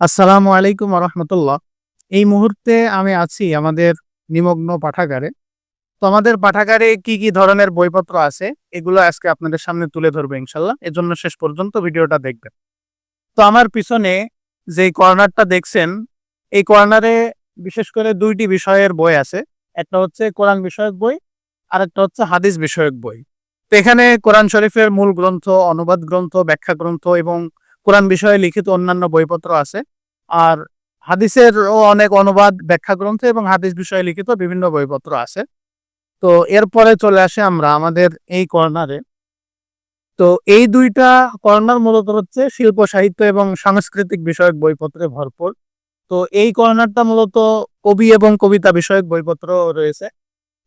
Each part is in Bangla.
আসসালামু আলাইকুম রহমতুল্লাহ এই মুহূর্তে আমি আছি আমাদের নিমগ্ন পাঠাগারে। তো আমাদের পাঠাগারে কি কি ধরনের বইপত্র আছে, এগুলো আজকে আপনাদের সামনে তুলে ধরবো ইনশাল্লাহ। এজন্য শেষ পর্যন্ত ভিডিওটা দেখবেন। তো আমার পিছনে যে কর্নারটা দেখছেন, এই কর্নারে বিশেষ করে দুইটি বিষয়ের বই আছে। একটা হচ্ছে কোরআন বিষয়ক বই আর একটা হচ্ছে হাদিস বিষয়ক বই। তো এখানে কোরআন শরীফের মূল গ্রন্থ, অনুবাদ গ্রন্থ, ব্যাখ্যা গ্রন্থ এবং কোরআন বিষয়ে লিখিত অন্যান্য বইপত্র আছে। আর হাদিসের অনেক অনুবাদ ব্যাখ্যা গ্রন্থ এবং হাদিস বিষয়ে লিখিত বিভিন্ন বইপত্র আছে। তো এরপরে চলে আসে আমরা আমাদের এই কর্নারে। তো এই দুইটা কর্নার মূলত হচ্ছে শিল্প, সাহিত্য এবং সাংস্কৃতিক বিষয়ক বইপত্রে ভরপুর। তো এই কর্নারটা মূলত কবি এবং কবিতা বিষয়ক বইপত্র রয়েছে।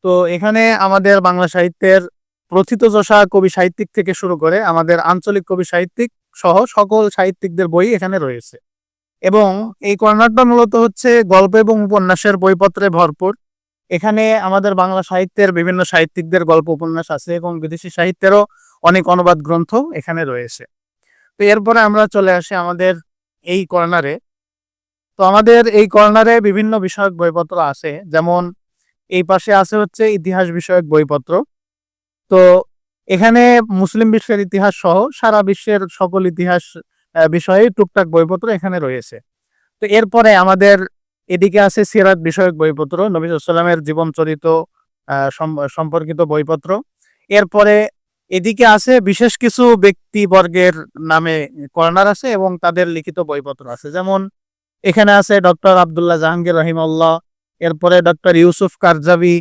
তো এখানে আমাদের বাংলা সাহিত্যের প্রথিতযশা কবি সাহিত্যিক থেকে শুরু করে আমাদের আঞ্চলিক কবি সাহিত্যিক সহ সকল সাহিত্যিকদের বই এখানে রয়েছে। এবং এই কর্নারটা মূলত হচ্ছে গল্প এবং উপন্যাসের বইপত্রে ভরপুর। এখানে আমাদের বাংলা সাহিত্যের বিভিন্ন সাহিত্যিকদের গল্প, উপন্যাস আছে এবং বিদেশি সাহিত্যেরও অনেক অনুবাদ গ্রন্থ এখানে রয়েছে। তো এরপরে আমরা চলে আসি আমাদের এই কর্নারে। তো আমাদের এই কর্নারে বিভিন্ন বিষয়ক বইপত্র আছে। যেমন এই পাশে আছে হচ্ছে ইতিহাস বিষয়ক বইপত্র। তো এখানে মুসলিম বিশ্বের ইতিহাস সহ সারা বিশ্বের সকল ইতিহাস বিষয়ে টুকটাক বইপত্র এখানে রয়েছে। তো এরপরে আমাদের এদিকে আছে সিরাত বিষয়ক বইপত্র, নবী সাল্লামের জীবন চরিত সম্পর্কিত বইপত্র। এরপরে এদিকে আছে বিশেষ কিছু ব্যক্তিবর্গের নামে কর্নার আছে এবং তাদের লিখিত বইপত্র আছে। যেমন এখানে আছে ডক্টর আবদুল্লাহ জাহাঙ্গীর রহিমাল্লাহ এরপরে ডক্টর ইউসুফ কারজাবি,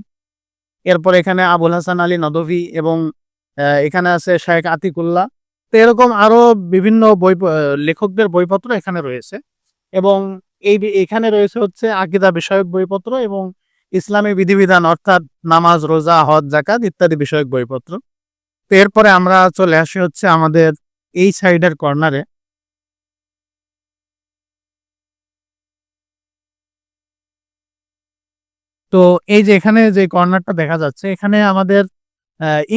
এরপর এখানে আবুল হাসান আলী নদভি এবং এখানে আছে শেখ আতিকুল্লাহ। তো এরকম আরও বিভিন্ন বই লেখকদের বইপত্র এখানে রয়েছে। এবং এই এখানে রয়েছে হচ্ছে আকিদা বিষয়ক বইপত্র এবং ইসলামী বিধিবিধান অর্থাৎ নামাজ, রোজা, হজ জাকাত ইত্যাদি বিষয়ক বইপত্র। তো এরপরে আমরা চলে আসি হচ্ছে আমাদের এই সাইডের কর্নারে। তো এই যে এখানে যে কর্নারটা দেখা যাচ্ছে, এখানে আমাদের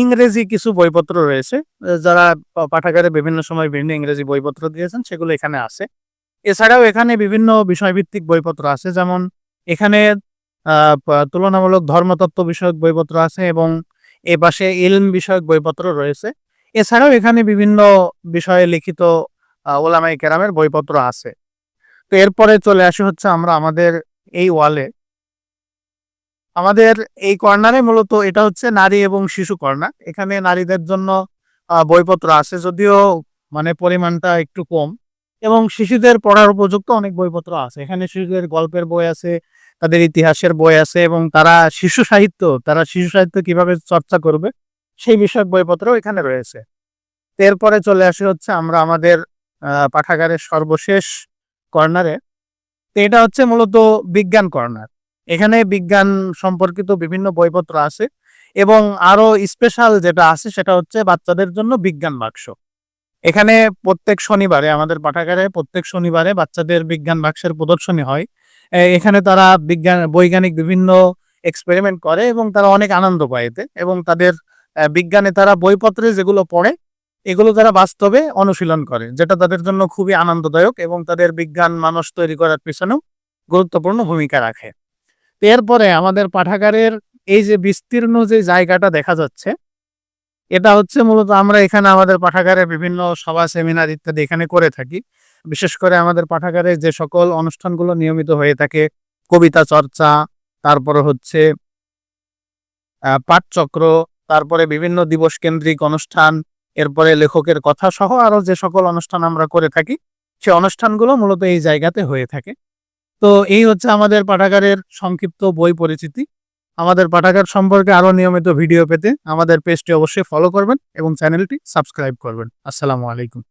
ইংরেজি কিছু বইপত্র রয়েছে যারা পাঠাগারে বিভিন্ন সময় বিভিন্ন ইংরেজি বইপত্র দিয়েছেন, সেগুলো এখানে আছে। এছাড়াও এখানে বিভিন্ন বিষয়ভিত্তিক বইপত্র আছে, যেমন এখানে তুলনামূলক ধর্মতত্ত্ব বিষয়ক বইপত্র আছে এবং এ পাশে ইলম বিষয়ক বইপত্র রয়েছে। এছাড়াও এখানে বিভিন্ন বিষয়ে লিখিত ওলামাই কেরামের বইপত্র আছে। তো এরপরে চলে আসি হচ্ছে আমরা আমাদের এই ওয়ালে। আমাদের এই কর্নারে মূলত এটা হচ্ছে নারী এবং শিশু কর্নার এখানে নারীদের জন্য বইপত্র আছে, যদিও মানে পরিমাণটা একটু কম। এবং শিশুদের পড়ার উপযুক্ত অনেক বইপত্র আছে। এখানে শিশুদের গল্পের বই আছে, তাদের ইতিহাসের বই আছে, এবং তারা শিশু সাহিত্য, তারা শিশু সাহিত্য কীভাবে চর্চা করবে, সেই বিষয়ক বইপত্র এখানে রয়েছে। এরপরে চলে আসি হচ্ছে আমরা আমাদের পাঠাগারের সর্বশেষ কর্নারে। এটা হচ্ছে মূলত বিজ্ঞান কর্নার। এখানে বিজ্ঞান সম্পর্কিত বিভিন্ন বইপত্র আছে এবং আরও স্পেশাল যেটা আছে সেটা হচ্ছে বাচ্চাদের জন্য বিজ্ঞান বাক্স। এখানে প্রত্যেক শনিবারে আমাদের পাঠাগারে প্রত্যেক শনিবারে বাচ্চাদের বিজ্ঞান বাক্সের প্রদর্শনী হয়। এখানে তারা বিজ্ঞান, বৈজ্ঞানিক বিভিন্ন এক্সপেরিমেন্ট করে এবং তারা অনেক আনন্দ পায় এতে এবং তাদের বিজ্ঞানে তারা বইপত্রে যেগুলো পড়ে, এগুলো তারা বাস্তবে অনুশীলন করে, যেটা তাদের জন্য খুবই আনন্দদায়ক এবং তাদের বিজ্ঞান মানুষ তৈরি করার পিছনেও গুরুত্বপূর্ণ ভূমিকা রাখে। এরপরে আমাদের পাঠাগারের এই যে বিস্তীর্ণ যে জায়গাটা দেখা যাচ্ছে, এটা হচ্ছে মূলত আমরা এখানে আমাদের পাঠাগারে বিভিন্ন সভা, সেমিনার ইত্যাদি এখানে করে থাকি। বিশেষ করে আমাদের পাঠাগারে যে সকল অনুষ্ঠানগুলো নিয়মিত হয়ে থাকে, কবিতা চর্চা, তারপরে হচ্ছে পাঠচক্র, তারপরে বিভিন্ন দিবস কেন্দ্রিক অনুষ্ঠান, এরপরে লেখকের কথা সহ আরও যে সকল অনুষ্ঠান আমরা করে থাকি, সে অনুষ্ঠানগুলো মূলত এই জায়গাতে হয়ে থাকে। তো এই হচ্ছে আমাদের পাঠাগারের সংক্ষিপ্ত বই পরিচিতি। আমাদের পাঠাগার সম্পর্কে আরও নিয়মিত ভিডিও পেতে আমাদের পেজটি অবশ্যই ফলো করবেন এবং চ্যানেলটি সাবস্ক্রাইব করবেন। আসসালামু আলাইকুম।